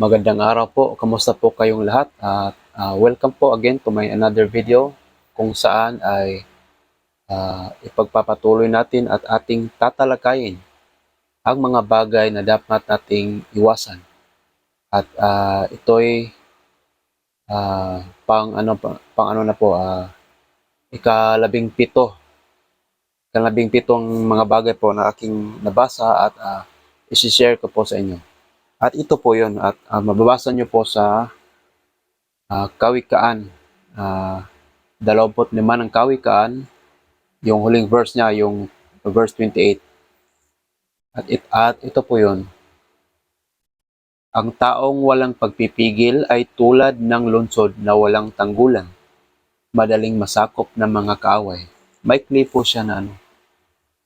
Magandang araw po. Kamusta po kayong lahat? At ah, welcome po again to my another video kung saan ay ah, ipagpapatuloy natin at ating tatalakayin ang mga bagay na dapat nating iwasan. At ah, ito'y ah, pang ano pa- pang ano na po ah, ikalabing pito. Ikalabing pitong mga bagay po na aking nabasa at ah, isi-share ko po sa inyo. At ito po yun. At ah, mababasa nyo po sa ah, Kawikaan. Uh, 25 ng Kawikaan. Yung huling verse niya, yung verse 28. At, it, at ito po yun. Ang taong walang pagpipigil ay tulad ng lungsod na walang tanggulan. Madaling masakop ng mga kaaway. Maikli po siya na ano,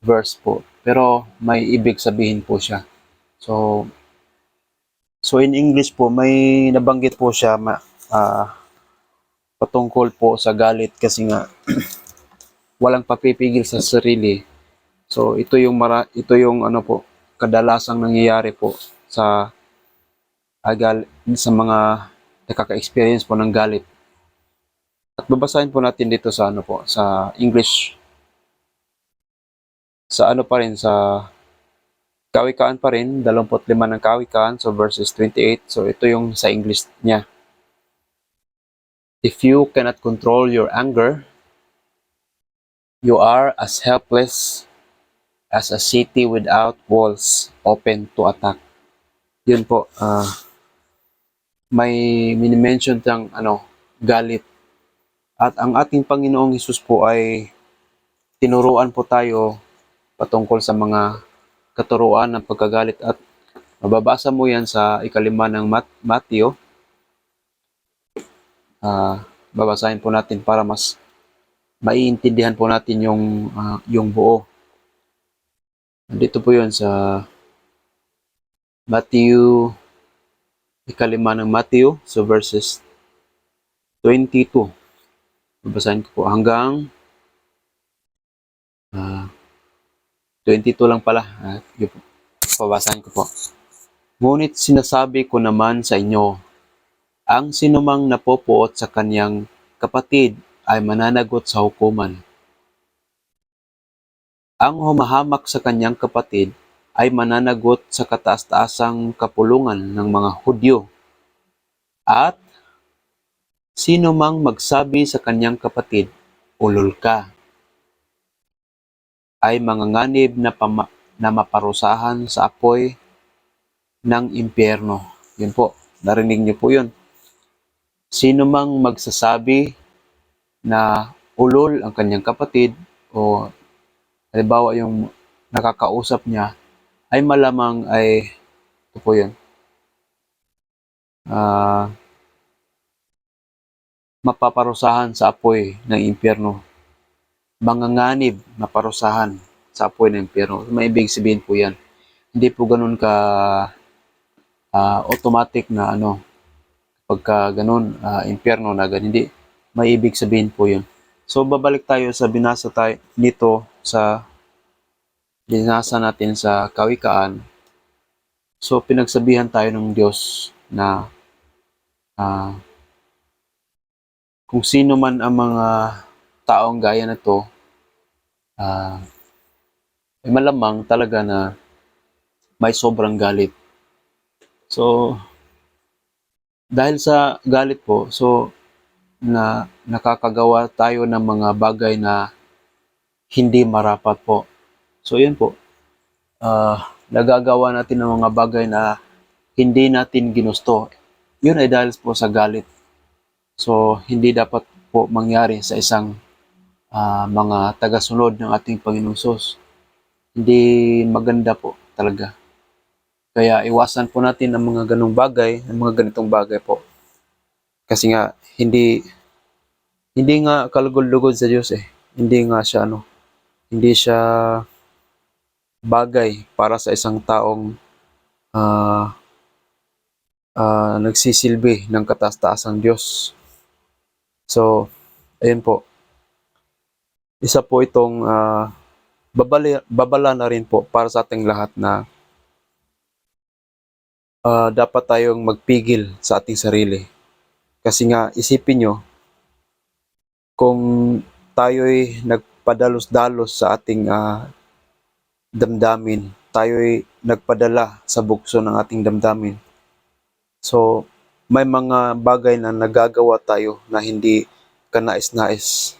verse po. Pero may ibig sabihin po siya. So, So in English po, may nabanggit po siya ma, ah, patungkol po sa galit kasi nga walang papipigil sa sarili. So ito yung mara, ito yung ano po kadalasang nangyayari po sa agal sa mga nakaka-experience po ng galit. At babasahin po natin dito sa ano po sa English sa ano pa rin sa Kawikaan pa rin, 25 ng kawikaan, so verses 28. So ito yung sa English niya. If you cannot control your anger, you are as helpless as a city without walls open to attack. Yun po, ah may minimension tiyang ano, galit. At ang ating Panginoong Hesus po ay tinuruan po tayo patungkol sa mga katuruan ng pagkagalit at mababasa mo yan sa ikalima ng Mat Matthew. Ah, babasahin po natin para mas maiintindihan po natin yung ah, yung buo. Dito po yun sa Matthew ikalima ng Matthew so verses 22. Babasahin ko po hanggang ah 22 lang pala. Po. Pabasahin ko po. Ngunit sinasabi ko naman sa inyo, ang sinumang napopuot sa kanyang kapatid ay mananagot sa hukuman. Ang humahamak sa kanyang kapatid ay mananagot sa kataas-taasang kapulungan ng mga Hudyo. At sino mang magsabi sa kanyang kapatid, ulol ka, ay manganganib na, pama- na maparusahan sa apoy ng impyerno. Yun po, narinig niyo po yun. Sino mang magsasabi na ulol ang kanyang kapatid o halimbawa yung nakakausap niya ay malamang ay ito po yun. Ah, mapaparusahan sa apoy ng impyerno manganganib na parusahan sa apoy ng impyerno. May ibig sabihin po yan. Hindi po ganun ka ah, automatic na ano, pagka ganun, ah, impyerno na ganun. Hindi. May ibig sabihin po yun. So, babalik tayo sa binasa tayo nito sa binasa natin sa kawikaan. So, pinagsabihan tayo ng Diyos na ah, kung sino man ang mga taong gaya na to, ah, ay malamang talaga na may sobrang galit. So, dahil sa galit po, so, na nakakagawa tayo ng mga bagay na hindi marapat po. So, yun po. Ah, nagagawa natin ng mga bagay na hindi natin ginusto. Yun ay dahil po sa galit. So, hindi dapat po mangyari sa isang ah, mga tagasunod ng ating Panginoong Sus. Hindi maganda po talaga. Kaya iwasan po natin ang mga ganong bagay, ang mga ganitong bagay po. Kasi nga, hindi hindi nga kalugod-lugod sa Diyos eh. Hindi nga siya ano, hindi siya bagay para sa isang taong ah ah, nagsisilbi ng kataas-taasang Diyos. So, ayun po isa po itong ah, babala, babala na rin po para sa ating lahat na ah, dapat tayong magpigil sa ating sarili. Kasi nga, isipin nyo, kung tayo'y nagpadalos-dalos sa ating ah, damdamin, tayo'y nagpadala sa bukso ng ating damdamin. So, may mga bagay na nagagawa tayo na hindi kanais-nais.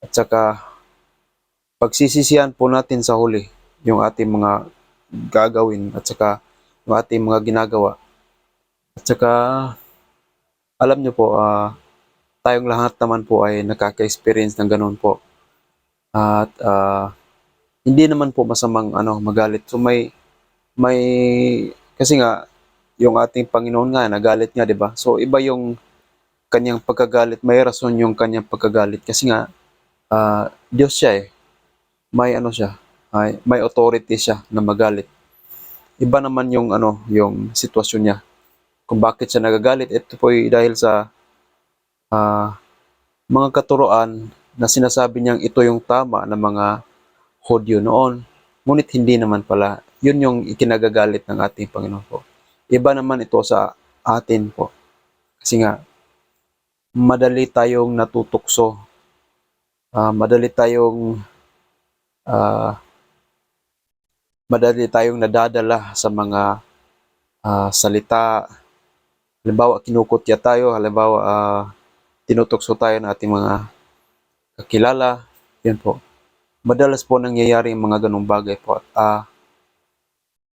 At saka, pagsisisihan po natin sa huli yung ating mga gagawin at saka yung ating mga ginagawa. At saka, alam nyo po, ah, tayong lahat naman po ay nakaka-experience ng ganun po. At ah, hindi naman po masamang ano magalit. So may may kasi nga yung ating Panginoon nga nagalit nga, 'di ba? So iba yung kanyang pagkagalit, may rason yung kanyang pagkagalit kasi nga ah, Diyos siya eh. May ano siya, may, may authority siya na magalit. Iba naman yung ano, yung sitwasyon niya. Kung bakit siya nagagalit, ito po ay dahil sa ah, mga katuroan na sinasabi niyang ito yung tama ng mga Hodyo noon. Ngunit hindi naman pala. Yun yung ikinagagalit ng ating Panginoon po. Iba naman ito sa atin po. Kasi nga, madali tayong natutukso. Ah, madali tayong ah, madali tayong nadadala sa mga ah, salita. Halimbawa, kinukutya tayo. Halimbawa, ah, tinutukso tayo ng ating mga kakilala. Yan po. Madalas po nangyayari yung mga ganong bagay po. At ah,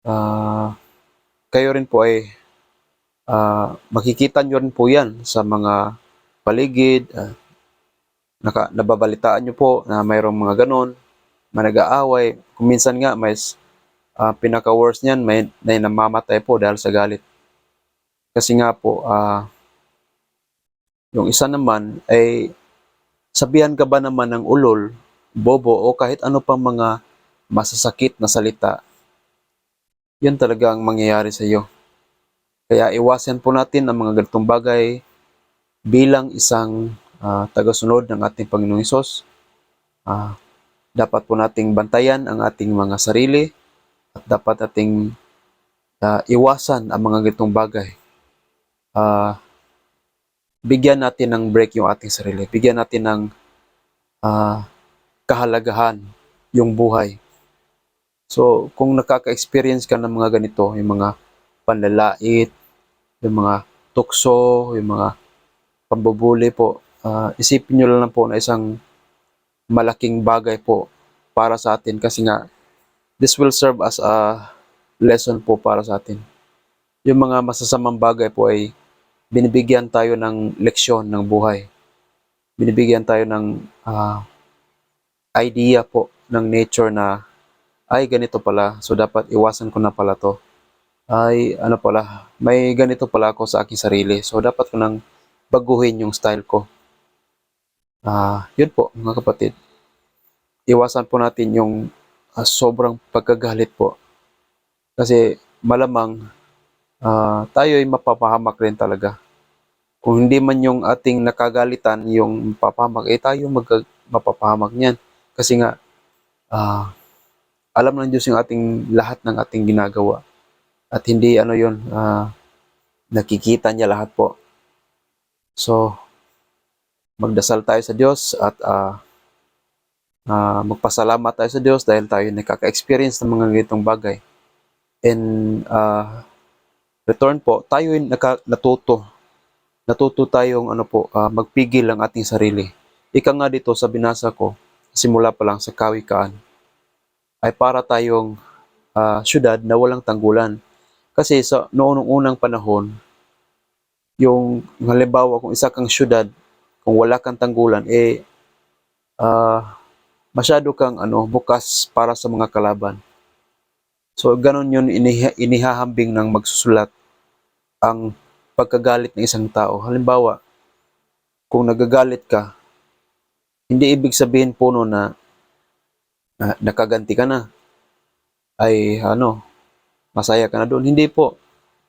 ah, kayo rin po ay ah, makikita nyo rin po yan sa mga paligid. ah, naka, nababalitaan nyo po na mayroong mga ganon, may nag-aaway. Kung minsan nga, may ah, pinaka-worst niyan, may, may namamatay po dahil sa galit. Kasi nga po, ah, yung isa naman ay sabihan ka ba naman ng ulol, bobo o kahit ano pang mga masasakit na salita, yun talaga ang mangyayari sa iyo. Kaya iwasan po natin ang mga ganitong bagay bilang isang ah, tagasunod ng ating Panginoong Isos. Ah, dapat po nating bantayan ang ating mga sarili at dapat ating ah, iwasan ang mga ganitong bagay. Ah, bigyan natin ng break yung ating sarili. Bigyan natin ng ah, kahalagahan yung buhay. So, kung nakaka-experience ka ng mga ganito, yung mga panlalait, yung mga tukso, yung mga pambubuli po, ah, isipin nyo lang po na isang malaking bagay po para sa atin kasi nga this will serve as a lesson po para sa atin. Yung mga masasamang bagay po ay binibigyan tayo ng leksyon ng buhay. Binibigyan tayo ng ah, idea po ng nature na ay ganito pala, so dapat iwasan ko na pala to. Ay ano pala, may ganito pala ako sa aking sarili, so dapat ko nang baguhin yung style ko. Ah, yun po mga kapatid. Iwasan po natin yung ah, sobrang pagkagalit po. Kasi malamang ah, tayo ay mapapahamak rin talaga. Kung hindi man yung ating nakagalitan yung papahamak, eh tayo mag mapapahamak niyan. Kasi nga, ah, alam ng Diyos yung ating lahat ng ating ginagawa. At hindi ano yun, ah, nakikita niya lahat po. So, magdasal tayo sa Diyos at ah, ah, magpasalamat tayo sa Diyos dahil tayo nakaka-experience ng mga ganitong bagay. And ah, return po, tayo ay naka, natuto. Natuto tayong ano po, ah, magpigil ang ating sarili. Ika nga dito sa binasa ko, simula pa lang sa kawikaan, ay para tayong ah, syudad na walang tanggulan. Kasi sa noong unang panahon, yung halimbawa kung isa kang syudad, kung wala kang tanggulan, eh ah, masyado kang ano, bukas para sa mga kalaban. So ganon yun iniha, inihahambing ng magsusulat ang pagkagalit ng isang tao. Halimbawa, kung nagagalit ka, hindi ibig sabihin po no na, na nakaganti ka na. Ay ano, masaya ka na doon. Hindi po.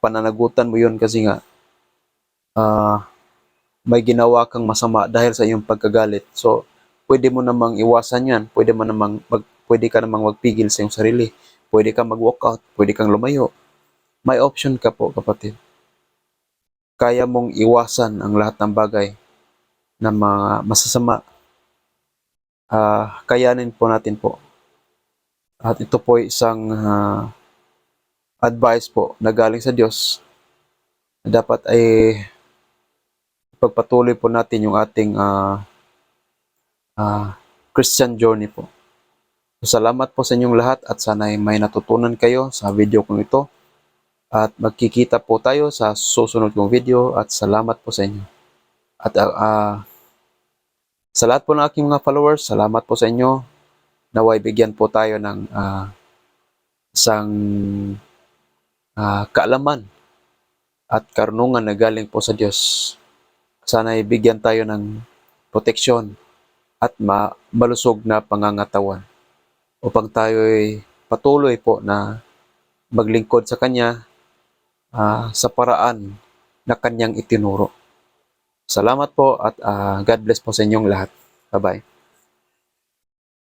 Pananagutan mo yun kasi nga ah, may ginawa kang masama dahil sa iyong pagkagalit. So, pwede mo namang iwasan yan. Pwede mo namang mag, pwede ka namang magpigil sa iyong sarili. Pwede kang mag-walkout. Pwede kang lumayo. may option ka po kapatid. Kaya mong iwasan ang lahat ng bagay na mga masasama. Ah, kayanin po natin po. At ito po isang ah, advice po na galing sa Diyos dapat ay pagpatuloy po natin yung ating ah, ah, Christian journey po. Salamat po sa inyong lahat at sana ay may natutunan kayo sa video kong ito. At magkikita po tayo sa susunod kong video at salamat po sa inyo. At ah, ah, sa lahat po ng aking mga followers, salamat po sa inyo. Naway bigyan po tayo ng ah, isang ah, kaalaman at karunungan na galing po sa Diyos. Sana ibigyan tayo ng proteksyon at ma- malusog na pangangatawan upang tayo ay patuloy po na maglingkod sa Kanya ah, sa paraan na Kanyang itinuro. Salamat po at ah, God bless po sa inyong lahat. Bye-bye.